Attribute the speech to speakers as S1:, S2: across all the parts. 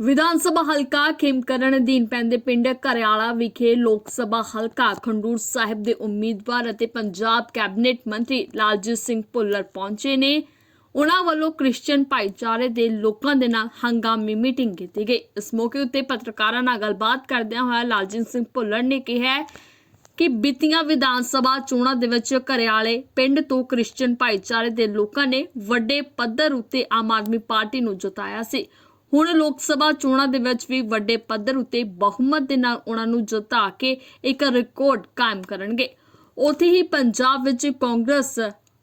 S1: ਵਿਧਾਨ ਸਭਾ ਹਲਕਾ ਖੇਮਕਰਨ ਅਧੀਨ ਪੈਂਦੇ ਪਿੰਡ ਘਰਿਆਲਾ ਵਿਖੇ ਲੋਕ ਸਭਾ ਹਲਕਾ ਖੰਡੂਰ ਸਾਹਿਬ ਦੇ ਉਮੀਦਵਾਰ ਅਤੇ ਪੰਜਾਬ ਕੈਬਨਿਟ ਮੰਤਰੀ ਲਾਲਜੀਤ ਸਿੰਘ ਭੁੱਲਰ ਪਹੁੰਚੇ ਨੇ। ਉਹਨਾਂ ਵੱਲੋਂ ਕ੍ਰਿਸਚੀਅਨ ਭਾਈਚਾਰੇ ਦੇ ਲੋਕਾਂ ਦੇ ਨਾਲ ਹੰਗਾਮੀ ਮੀਟਿੰਗ ਕੀਤੀ ਗਈ। ਇਸ ਮੌਕੇ ਉੱਤੇ ਪੱਤਰਕਾਰਾਂ ਨਾਲ ਗੱਲਬਾਤ ਕਰਦਿਆਂ ਹੋਇਆ ਲਾਲਜੀਤ ਸਿੰਘ ਭੁੱਲਰ ਨੇ ਕਿਹਾ ਕਿ ਬੀਤੀਆਂ ਵਿਧਾਨ ਸਭਾ ਚੋਣਾਂ ਦੇ ਵਿੱਚ ਘਰਿਆਲੇ ਪਿੰਡ ਤੋਂ ਕ੍ਰਿਸਚੀਅਨ ਭਾਈਚਾਰੇ ਦੇ ਲੋਕਾਂ ਨੇ ਵੱਡੇ ਪੱਧਰ ਉੱਤੇ ਆਮ ਆਦਮੀ ਪਾਰਟੀ ਨੂੰ ਜਿਤਾਇਆ ਸੀ। ਹੁਣ ਲੋਕ ਸਭਾ ਚੋਣਾਂ ਦੇ ਵਿੱਚ ਵੀ ਵੱਡੇ ਪੱਧਰ ਉੱਤੇ ਬਹੁਮਤ ਦੇ ਨਾਲ ਉਹਨਾਂ ਨੂੰ ਜਿਤਾ ਕੇ ਇੱਕ ਰਿਕਾਰਡ ਕਾਇਮ ਕਰਨਗੇ। ਉੱਥੇ ਹੀ ਪੰਜਾਬ ਵਿੱਚ ਕਾਂਗਰਸ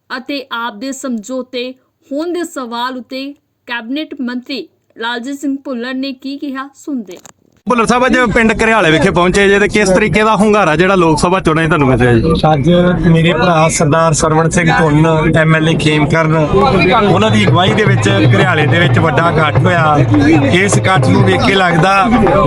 S1: ਅਤੇ ਆਪ ਦੇ ਸਮਝੌਤੇ ਹੋਣ ਦੇ ਸਵਾਲ ਉੱਤੇ ਕੈਬਨਿਟ ਮੰਤਰੀ ਲਾਲਜੀਤ ਸਿੰਘ ਭੁੱਲਰ ਨੇ ਕੀ ਕਿਹਾ, ਸੁਣਦੇ ਹਾਂ।
S2: ਭੁੱਲਰ ਸਾਹਿਬ, ਅੱਜ ਪਿੰਡ ਘਰਿਆਲੇ ਵਿਖੇ ਪਹੁੰਚੇ ਜੇ ਤੇ ਕਿਸ ਤਰੀਕੇ ਦਾ ਹੁੰਗਾਰਾ ਜਿਹੜਾ ਲੋਕ ਸਭਾ ਚੋਣਾਂ 'ਚ ਤੁਹਾਨੂੰ ਮਿਲਿਆ ਜੀ?
S3: ਅੱਜ ਮੇਰੇ ਭਰਾ ਸਰਦਾਰ ਸਰਵਣ ਸਿੰਘ ਧੁੰਨ ਐਮਐਲਏ ਖੇਮਕਰਨ, ਉਹਨਾਂ ਦੀ ਅਗਵਾਈ ਦੇ ਵਿੱਚ ਘਰਿਆਲੇ ਦੇ ਵਿੱਚ ਵੱਡਾ ਇਕੱਠ ਹੋਇਆ। ਇਸ ਇਕੱਠ ਨੂੰ ਵੇਖ ਕੇ ਲੱਗਦਾ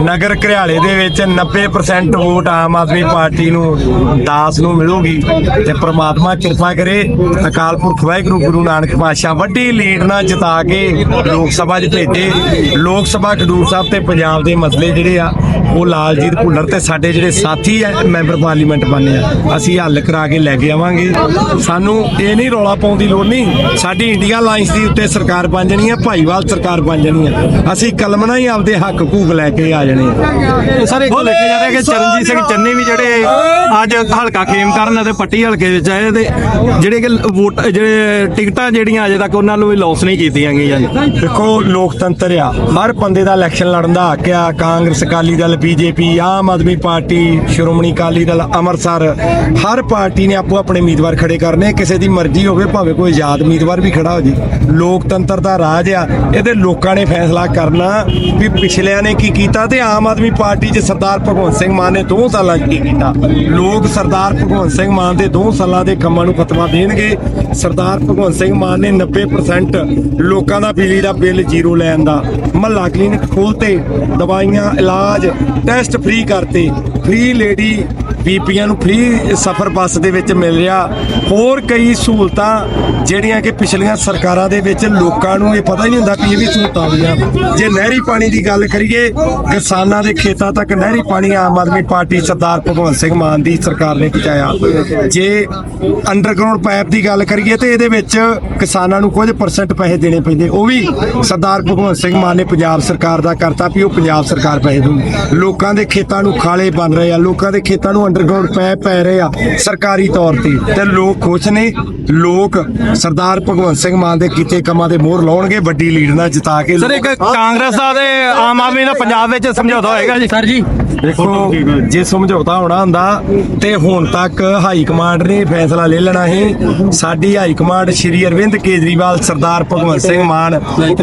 S3: ਨਗਰ ਘਰਿਆਲੇ ਦੇ ਵਿੱਚ 90% ਵੋਟ ਆਮ ਆਦਮੀ ਪਾਰਟੀ ਨੂੰ, ਦਾਸ ਨੂੰ ਮਿਲੂਗੀ ਤੇ ਪ੍ਰਮਾਤਮਾ ਕਿਰਪਾ ਕਰੇ। ਅਕਾਲ ਪੁਰਖ ਵਾਹਿਗੁਰੂ, ਗੁਰੂ ਨਾਨਕ ਪਾਤਸ਼ਾਹ, ਵੱਡੀ ਲੀਡ ਨਾਲ ਜਿਤਾ ਕੇ ਲੋਕ ਸਭਾ 'ਚ ਭੇਜੇ। ਲੋਕ ਸਭਾ ਖਡੂਰ ਸਾਹਿਬ ਤੇ ਪੰਜਾਬ ਦੇ ਮਸਲੇ ਜਿਹੜੇ ਆ ਉਹ ਲਾਲਜੀਤ ਭੁੱਲਰ ਤੇ ਸਾਡੇ ਜਿਹੜੇ ਸਾਥੀ ਆ ਮੈਂਬਰ ਪਾਰਲੀਮੈਂਟ ਬਣੇ ਆ ਅਸੀਂ ਹੱਲ ਕਰਾ ਕੇ ਲੈ ਕੇ ਆਵਾਂਗੇ। ਸਾਨੂੰ ਇਹ ਨਹੀਂ ਰੌਲਾ ਪਾਉਣ ਦੀ ਲੋੜ ਨਹੀਂ। ਸਾਡੀ ਇੰਡੀਆ ਲਾਈਨਸ ਦੀ ਉੱਤੇ ਸਰਕਾਰ ਬਣ ਜਾਣੀ ਆ ਭਾਈਵਾਲ ਸਰਕਾਰ ਬਣ ਜਾਣੀ ਆ। ਅਸੀਂ ਕਲਮਨਾ ਹੀ ਆਪਦੇ ਹੱਕ ਹਕੂਕ ਲੈ ਕੇ ਆ ਜਾਣੇ ਆ।
S2: ਸਰ ਇੱਕ ਲਿਖਿਆ ਜਾ ਰਿਹਾ ਕਿ ਚਰਨਜੀਤ ਸਿੰਘ ਚੰਨੀ ਵੀ ਜਿਹੜੇ ਅੱਜ ਹਲਕਾ ਖੇਮ ਕਰਨ ਅਤੇ ਪੱਟੀ ਹਲਕੇ ਵਿੱਚ ਆਏ ਤੇ ਜਿਹੜੇ ਕਿ ਵੋਟ ਜਿਹੜੇ ਟਿਕਟਾਂ ਜਿਹੜੀਆਂ ਅਜੇ ਤੱਕ ਉਹਨਾਂ ਨੂੰ ਵੀ ਲੌਸ ਨਹੀਂ ਕੀਤੀਆਂ ਗਈਆਂ ਜੀ।
S3: ਦੇਖੋ ਲੋਕਤੰਤਰ ਆ। ਹਰ ਬੰਦੇ ਦਾ ਇਲੈਕਸ਼ਨ ਲੜਨ ਦਾ ਹੱਕ ਆ ਕਾਂਗਰਸ ਅਕਾਲੀ ਦਲ, ਬੀਜੇਪੀ, ਆਮ ਆਦਮੀ ਪਾਰਟੀ, ਸ਼੍ਰੋਮਣੀ ਅਕਾਲੀ ਦਲ, ਅੰਮ੍ਰਿਤਸਰ। ਹਰ ਪਾਰਟੀ ਨੇ ਆਪੋ ਆਪਣੇ ਉਮੀਦਵਾਰ ਖੜੇ ਕਰਨੇ। ਕਿਸੇ ਦੀ ਮਰਜ਼ੀ ਹੋਵੇ, ਭਾਵੇਂ ਕੋਈ ਆਜ਼ਾਦ ਉਮੀਦਵਾਰ ਵੀ ਖੜਾ ਹੋ ਜੇ। ਲੋਕਤੰਤਰ ਦਾ ਰਾਜ ਆ, ਇਹਦੇ ਲੋਕਾਂ ਨੇ ਫੈਸਲਾ ਕਰਨਾ ਵੀ ਪਿਛਲਿਆਂ ਨੇ ਕੀ ਕੀਤਾ ਤੇ ਆਮ ਆਦਮੀ ਪਾਰਟੀ 'ਚ ਸਰਦਾਰ ਭਗਵੰਤ ਸਿੰਘ ਮਾਨ ਨੇ 2 ਸਾਲਾਂ 'ਚ ਕੀ ਕੀਤਾ? ਲੋਕ ਸਰਦਾਰ ਭਗਵੰਤ ਸਿੰਘ ਮਾਨ ਦੇ 2 ਸਾਲਾਂ ਦੇ ਕੰਮਾਂ ਨੂੰ ਫਤਵਾ ਦੇਣਗੇ। ਸਰਦਾਰ ਭਗਵੰਤ ਸਿੰਘ ਮਾਨ ਨੇ 90% ਲੋਕਾਂ ਦਾ ਬਿਜਲੀ ਦਾ ਬਿੱਲ ਜ਼ੀਰੋ ਲੈਣ ਦਾ। ਮਹੱਲਾ ਕਲੀਨਿਕ ਖੋਲਤੇ ਦਵਾਈਆਂ ਇਲਾਜ ਟੈਸਟ ਫ੍ਰੀ ਕਰਤੇ। ਫ੍ਰੀ ਲੇਡੀ ਬੀਪੀਆਂ ਨੂੰ ਫ੍ਰੀ ਸਫਰ ਬੱਸ ਦੇ ਵਿੱਚ ਮਿਲ ਰਿਹਾ। ਹੋਰ ਕਈ ਸਹੂਲਤਾਂ ਜਿਹੜੀਆਂ ਕਿ ਪਿਛਲੀਆਂ ਸਰਕਾਰਾਂ ਦੇ ਵਿੱਚ ਲੋਕਾਂ ਨੂੰ ਇਹ ਪਤਾ ਹੀ ਨਹੀਂ ਹੁੰਦਾ ਕਿ ਇਹ ਵੀ ਸਹੂਲਤਾਂ ਆਉਂਦੀਆਂ। ਜੇ ਨਹਿਰੀ ਪਾਣੀ ਦੀ ਗੱਲ ਕਰੀਏ, ਕਿਸਾਨਾਂ ਦੇ ਖੇਤਾਂ ਤੱਕ ਨਹਿਰੀ ਪਾਣੀ ਆਮ ਆਦਮੀ ਪਾਰਟੀ ਸਰਦਾਰ ਭਗਵੰਤ ਸਿੰਘ ਮਾਨ ਦੀ ਸਰਕਾਰ ਨੇ ਪਹੁੰਚਾਇਆ। ਜੇ ਅੰਡਰਗਰਾਉਂਡ ਪਾਈਪ ਦੀ ਗੱਲ ਕਰੀਏ ਤੇ ਇਹਦੇ ਵਿੱਚ ਕਿਸਾਨਾਂ ਨੂੰ ਕੁਝ ਪਰਸੈਂਟ ਪੈਸੇ ਦੇਣੇ ਪੈਂਦੇ। ਉਹ ਵੀ ਸਰਦਾਰ ਭਗਵੰਤ ਸਿੰਘ ਮਾਨ ਨੇ ਪੰਜਾਬ ਸਰਕਾਰ ਦਾ ਕਰਤਾ ਵੀ ਉਹ ਪੰਜਾਬ ਸਰਕਾਰ ਪੈਸੇ ਦੂ ਲੋਕਾਂ ਦੇ ਖੇਤਾਂ ਨੂੰ ਖਾਲੇ ਬਣ ਰਹੇ ਆ, ਲੋਕਾਂ ਦੇ ਖੇਤਾਂ ਨੂੰ ਅੰਡਰਗਰਾਉਂਡ ਪਾਈਪ ਪੈ ਰਹੇ ਆ ਸਰਕਾਰੀ ਤੌਰ ਤੇ। ਤੇ ਲੋਕ ਖੁਸ਼ ਨੇ। ਲੋਕ ਸਰਦਾਰ ਭਗਵੰਤ ਸਿੰਘ ਮਾਨ ਦੇ ਕੀਤੇ ਕੰਮਾਂ ਦੇ ਮੋਹਰ ਲਾਉਣਗੇ ਵੱਡੀ ਲੀਡ ਨਾਲ ਜਿਤਾ ਕੇ
S2: ਸਰ ਇੱਕ ਕਾਂਗਰਸ ਦਾ ਤੇ ਆਮ ਆਦਮੀ ਦਾ ਪੰਜਾਬ ਵਿੱਚ ਸਮਝੌਤਾ ਹੋਏਗਾ ਜੀ। ਸਰ ਜੀ।
S3: ਦੇਖੋ ਜੇ ਸਮਝੌਤਾ ਹੋਣਾ ਹੁੰਦਾ ਤੇ ਹੁਣ ਤੱਕ ਹਾਈ ਕਮਾਂਡ ਨੇ ਫੈਸਲਾ ਲੈ ਲੈਣਾ ਸੀ ਸਾਡੀ ਹਾਈ ਕਮਾਂਡ ਸ਼੍ਰੀ ਅਰਵਿੰਦ ਕੇਜਰੀਵਾਲ ਸਰਦਾਰ ਭਗਵੰਤ ਸਿੰਘ ਮਾਨ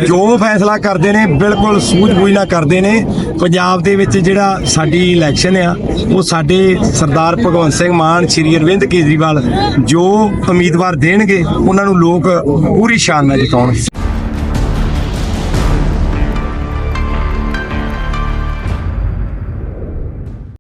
S3: ਜੋ ਫੈਸਲਾ ਕਰਦੇ ਨੇ ਬਿਲਕੁਲ ਸੂਝ-ਬੂਝ ਨਾਲ ਕਰਦੇ ਨੇ। ਪੰਜਾਬ ਦੇ ਵਿੱਚ ਜਿਹੜਾ ਸਾਡੀ ਇਲੈਕਸ਼ਨ ਆ ਉਹ ਸਾਡੇ ਸਰਦਾਰ ਭਗਵੰਤ ਸਿੰਘ ਮਾਨ, ਸ਼੍ਰੀ ਅਰਵਿੰਦ ਕੇਜਰੀਵਾਲ ਜੋ ਉਮੀਦਵਾਰ ਦੇਣਗੇ, ਉਹਨਾਂ ਨੂੰ ਲੋਕ ਪੂਰੀ ਸ਼ਾਨ ਨਾਲ ਜਿਤਾਉਣਗੇ।